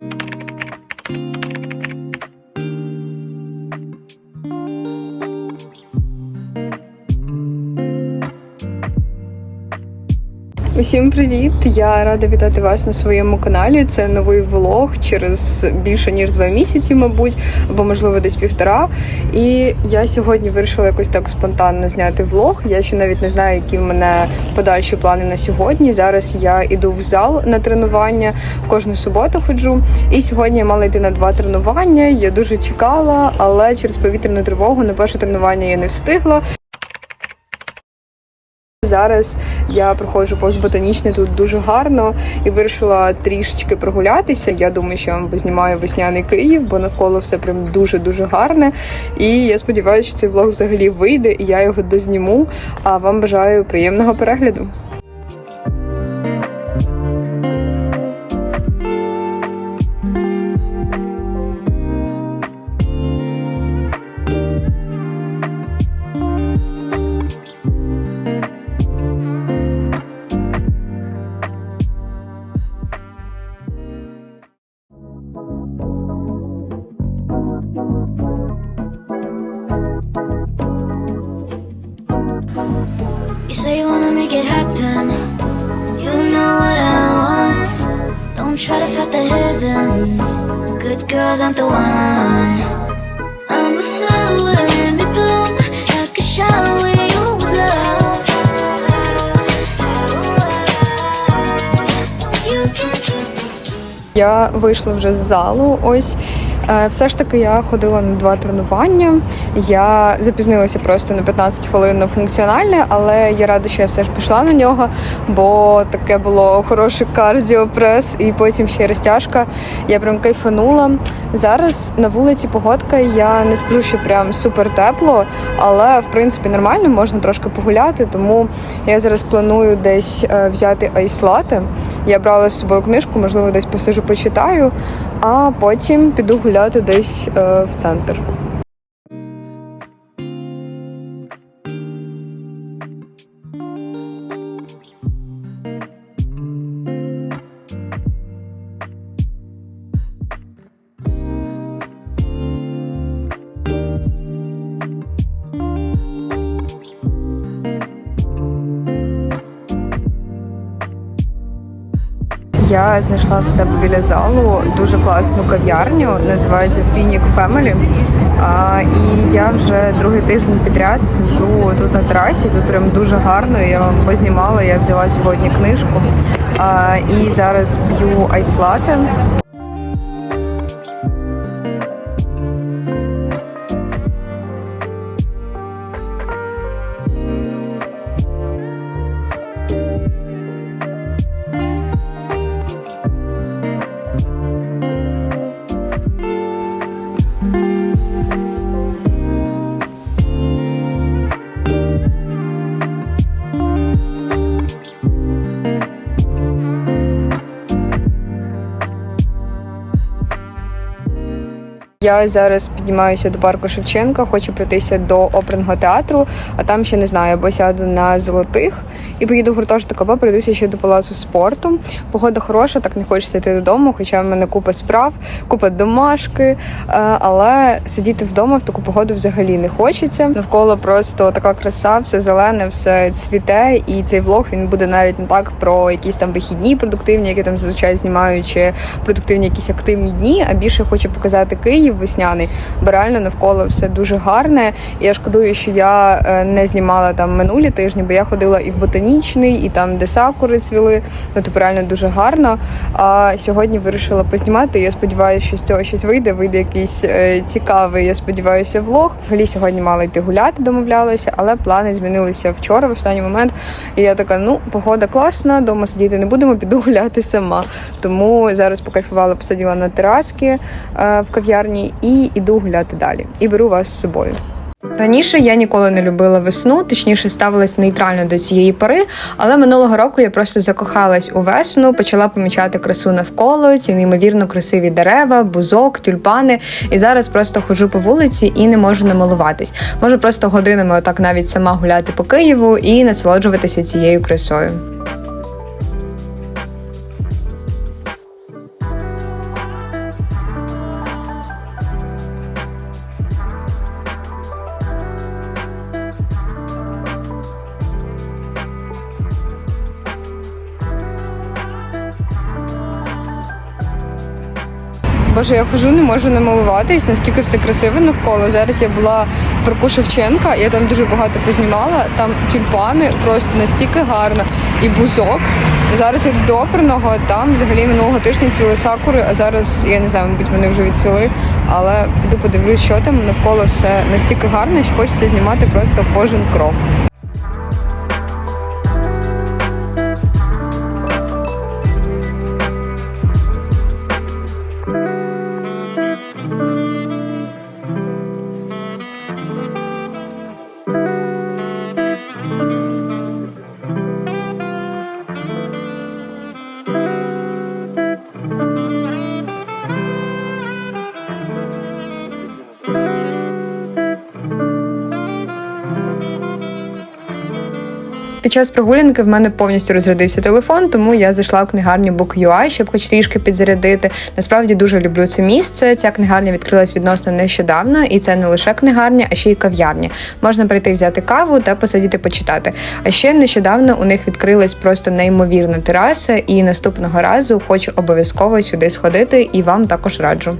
Thank you Усім привіт! Я рада вітати вас на своєму каналі. Це новий влог через більше ніж два місяці, мабуть, або можливо десь півтора. І я сьогодні вирішила якось так спонтанно зняти влог. Я ще навіть не знаю, які в мене подальші плани на сьогодні. Зараз я іду в зал на тренування кожну суботу ходжу. І сьогодні я мала йти на два тренування. Я дуже чекала, але через повітряну тривогу на перше тренування я не встигла. Зараз я проходжу повз тут дуже гарно і вирішила трішечки прогулятися. Я думаю, що я вам познімаю весняний Київ, бо навколо все прям дуже дуже гарне. І я сподіваюся, що цей влог взагалі вийде, і я його дозніму. А вам бажаю приємного перегляду. Girls aren't the one. I'm a flower in the bloom. I could shower you with love. You can keep Я вийшла вже з залу. Ось Е, все ж таки я ходила на два тренування. Я запізнилася просто на 15 хвилин на функціональне, але я рада, що я все ж пішла на нього, бо таке було хороше кардіопрес і потім ще розтяжка. Я прям кайфанула. Зараз на вулиці погодка. Я не скажу, що прям супер тепло, але в принципі нормально, можна трошки погуляти. Тому я зараз планую десь е, взяти айслати. Я брала з собою книжку, можливо, десь посижу, почитаю, а потім піду гуляти десь е, в центр. Я знайшла в себе біля залу дуже класну кав'ярню, називається Family. А, і я вже другий тиждень підряд сиджу тут на терасі. Тут прям дуже гарно. Я вам познімала. Я взяла сьогодні книжку. А, і зараз п'ю айслати. Я зараз піднімаюся до парку Шевченка, хочу пройтися до оперного театру, а там ще не знаю, або сяду на золотих і поїду в гуртожиток, або прийдуся ще до палацу спорту. Погода хороша, так не хочеться йти додому, хоча в мене купа справ, купа домашки. е, Але сидіти вдома в таку погоду взагалі не хочеться. Навколо просто така краса, все зелене, все цвіте, і цей влог він буде навіть не так про якісь там вихідні продуктивні, які там зазвичай знімаю, чи продуктивні якісь активні дні, а більше хочу показати Київ весняний, бо реально навколо все дуже гарне. Я шкодую, що я е, не знімала там минулі тижні, бо я ходила і в ботанічний, і там, де сакури цвіли. Ну типу реально дуже гарно. А сьогодні вирішила познімати. Я сподіваюся, що з цього щось вийде. Вийде якийсь е, цікавий. Я сподіваюся, влог. Взагалі сьогодні мала йти гуляти, домовлялася, але плани змінилися вчора, в останній момент. І я така: ну, погода класна, дома сидіти не будемо, піду гуляти сама. Тому зараз покайфувала, посиділа на тераски е, в кав'ярні і іду гуляти далі. І беру вас з собою. Раніше я ніколи не любила весну, точніше ставилась нейтрально до цієї пори, але минулого року я просто закохалась у весну, почала помічати красу навколо, ці неймовірно красиві дерева, бузок, тюльпани. І зараз просто ходжу по вулиці і не можу намилуватись. Можу просто годинами отак навіть сама гуляти по Києву і насолоджуватися цією красою. Боже, я хожу, не можу намилуватись, наскільки все красиво навколо. Зараз я була в парку Шевченка, я там дуже багато познімала. Там тюльпани просто настільки гарно і бузок. Зараз я до оперного, там взагалі минулого тижня цвіли сакури, а зараз я не знаю, мабуть, вони вже відцвіли. Але піду подивлюсь, що там навколо все настільки гарно, що хочеться знімати просто кожен крок. Під час прогулянки в мене повністю розрядився телефон, тому я зайшла в книгарню Book.ua, щоб хоч трішки підзарядити. Насправді дуже люблю це місце. Ця книгарня відкрилась відносно нещодавно, і це не лише книгарня, а ще й кав'ярня. Можна прийти взяти каву та посидіти почитати. А ще нещодавно у них відкрилась просто неймовірна тераса, і наступного разу хочу обов'язково сюди сходити і вам також раджу.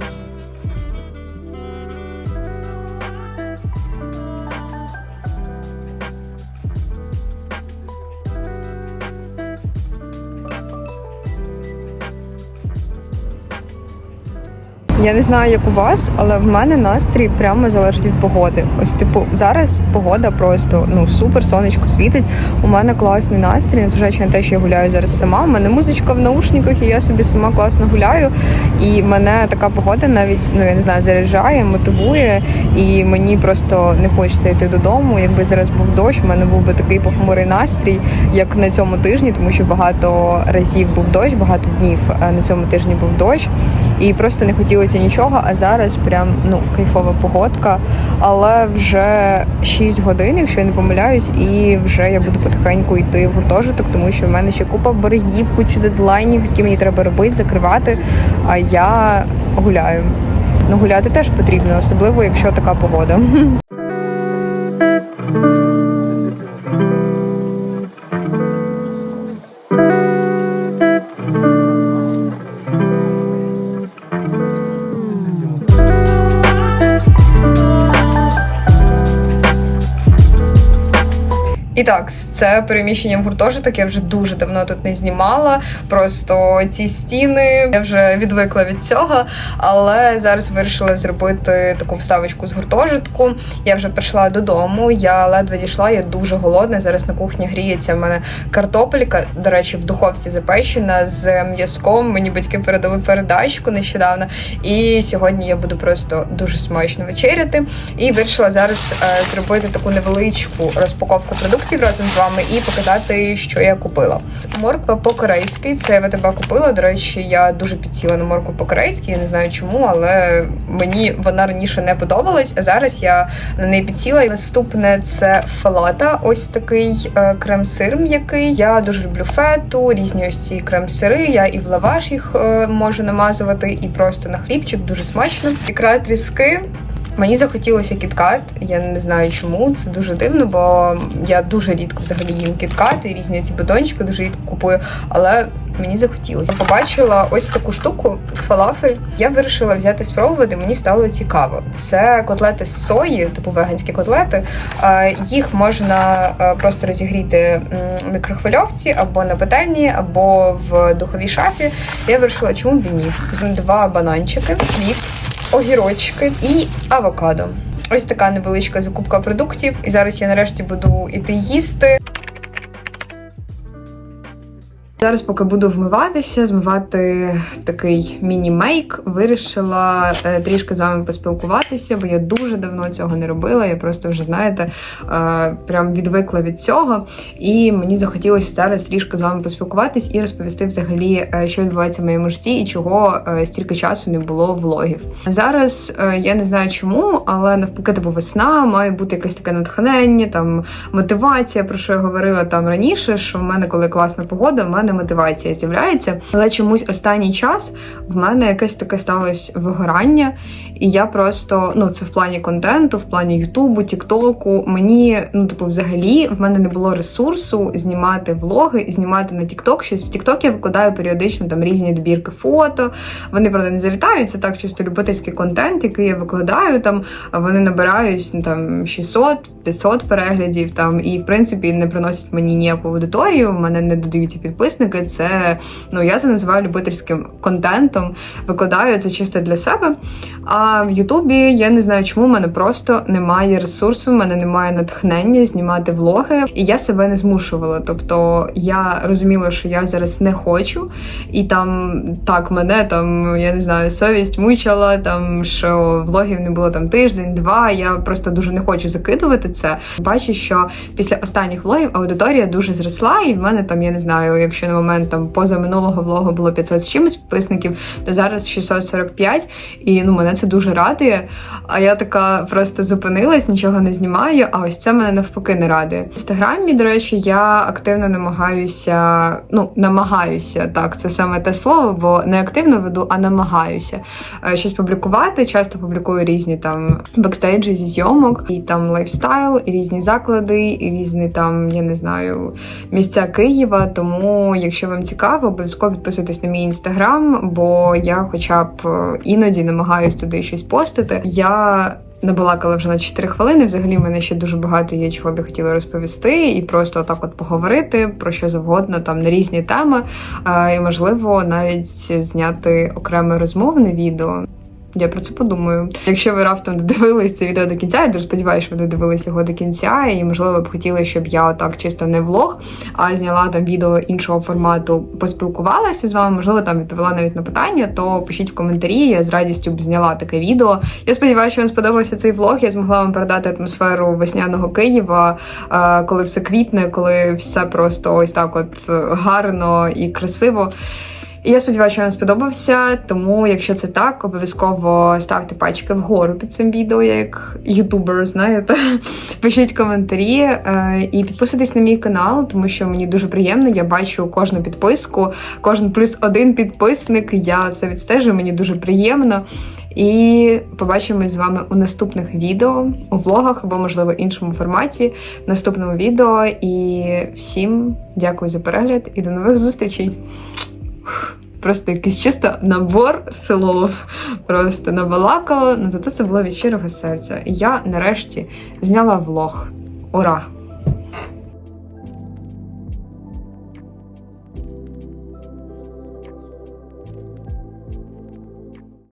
Я не знаю, як у вас, але в мене настрій прямо залежить від погоди. Ось, типу, зараз погода просто ну супер, сонечко світить. У мене класний настрій, незважаючи на те, що я гуляю зараз сама. У мене музичка в наушниках, і я собі сама класно гуляю. І мене така погода навіть ну я не знаю, заряджає, мотивує, і мені просто не хочеться йти додому. Якби зараз був дощ, у мене був би такий похмурий настрій, як на цьому тижні, тому що багато разів був дощ, багато днів е, на цьому тижні був дощ, і просто не хотілося нічого. А зараз прям ну кайфова погодка. Але вже 6 годин, якщо я не помиляюсь, і вже я буду потихеньку йти в гуртожиток, тому що в мене ще купа боргів, кучу дедлайнів, які мені треба робити, закривати. А я гуляю. Ну гуляти теж потрібно, особливо якщо така погода. так, це переміщення в гуртожиток. Я вже дуже давно тут не знімала. Просто ці стіни я вже відвикла від цього. Але зараз вирішила зробити таку вставочку з гуртожитку. Я вже прийшла додому. Я ледве дійшла, я дуже голодна. Зараз на кухні гріється в мене картопелька. До речі, в духовці запечена з м'язком. Мені батьки передали передачку нещодавно. І сьогодні я буду просто дуже смачно вечеряти. І вирішила зараз е, зробити таку невеличку розпаковку продуктів разом з вами і показати, що я купила. Морква по-корейськи. Це я в тебе купила. До речі, я дуже підсіла на моркву по-корейськи. Я не знаю чому, але мені вона раніше не подобалась. А зараз я на неї підсіла. Наступне це фалата. Ось такий е, крем-сир м'який. Я дуже люблю фету, різні ось ці крем-сири. Я і в лаваш їх е, можу намазувати, і просто на хлібчик. Дуже смачно. Ікра тріски. Мені захотілося кіткат. Я не знаю чому. Це дуже дивно, бо я дуже рідко взагалі їм кіткат і різні ці батончики дуже рідко купую. Але мені захотілося. Побачила ось таку штуку фалафель. Я вирішила взяти спробувати. Мені стало цікаво. Це котлети з сої, типу веганські котлети. Е, Їх можна е, просто розігріти в мікрохвильовці або на пательні, або в духовій шафі. Я вирішила, чому б ні. Два бананчики, хліб огірочки і авокадо. Ось така невеличка закупка продуктів. І зараз я нарешті буду іти їсти. Зараз, поки буду вмиватися, змивати такий міні-мейк, вирішила е, трішки з вами поспілкуватися, бо я дуже давно цього не робила. Я просто вже знаєте, е, прям відвикла від цього. І мені захотілося зараз трішки з вами поспілкуватись і розповісти взагалі, е, що відбувається в моєму житті і чого стільки часу не було влогів. Зараз я не знаю чому, але навпаки, типу весна має бути якесь таке натхнення, там мотивація, про що я говорила там раніше. Що в мене, коли класна погода, в мене мене мотивація з'являється. Але чомусь останній час в мене якесь таке сталося вигорання, і я просто ну це в плані контенту, в плані Ютубу, Тіктоку. Мені ну типу, взагалі в мене не було ресурсу знімати влоги, знімати на Тікток щось. В Тікток я викладаю періодично там різні добірки фото. Вони правда не залітають. Це так чисто любительський контент, який я викладаю. Там вони набирають ну, там 600-500 переглядів. Там і в принципі не приносять мені ніяку аудиторію. В мене не додаються підписники. Це ну я це називаю любительським контентом. Викладаю це чисто для себе. А в Ютубі я не знаю, чому в мене просто немає ресурсу, в мене немає натхнення знімати влоги, і я себе не змушувала. Тобто я розуміла, що я зараз не хочу, і там так мене там я не знаю, совість мучила, там що влогів не було там тиждень-два. Я просто дуже не хочу закидувати це. Бачу, що після останніх влогів аудиторія дуже зросла, і в мене там я не знаю, якщо на момент там поза минулого влогу було 500 з чимось підписників, то зараз 645, і ну мене це дуже радує. А я така просто зупинилась, нічого не знімаю. А ось це мене навпаки не радує. В інстаграмі, до речі, я активно намагаюся, ну намагаюся так, це саме те слово, бо не активно веду, а намагаюся е, щось публікувати. Часто публікую різні там бекстейджі зі зйомок, і там лайфстайл, і різні заклади, і різні там, я не знаю, місця Києва. Тому, якщо вам цікаво, обов'язково підписуйтесь на мій інстаграм, бо я, хоча б е, іноді намагаюсь туди щось постити. Я набалакала вже на 4 хвилини. Взагалі, в мене ще дуже багато є чого б хотіла розповісти, і просто так от поговорити про що завгодно, там на різні теми, е, і можливо навіть зняти окреме розмовне відео. Я про це подумаю. Якщо ви раптом додивились це відео до кінця, я дуже сподіваюся, що ви додивились його до кінця, і можливо б хотіли, щоб я отак чисто не влог, а зняла там відео іншого формату, поспілкувалася з вами, можливо, там відповіла навіть на питання, то пишіть в коментарі. Я з радістю б зняла таке відео. Я сподіваюся, що вам сподобався цей влог. Я змогла вам передати атмосферу весняного Києва, е, коли все квітне, коли все просто ось так, от гарно і красиво. І я сподіваюся, що вам сподобався. Тому, якщо це так, обов'язково ставте пальчики вгору під цим відео, як ютубер, знаєте. Пишіть коментарі е, і підписуйтесь на мій канал, тому що мені дуже приємно. Я бачу кожну підписку, кожен плюс один підписник. Я все відстежую, мені дуже приємно. І побачимось з вами у наступних відео, у влогах або, можливо, іншому форматі, в наступному відео. І всім дякую за перегляд і до нових зустрічей! Просто якийсь чисто набор слов. Просто набалакала, але зато це було від щирого серця. І я нарешті зняла влог. Ура!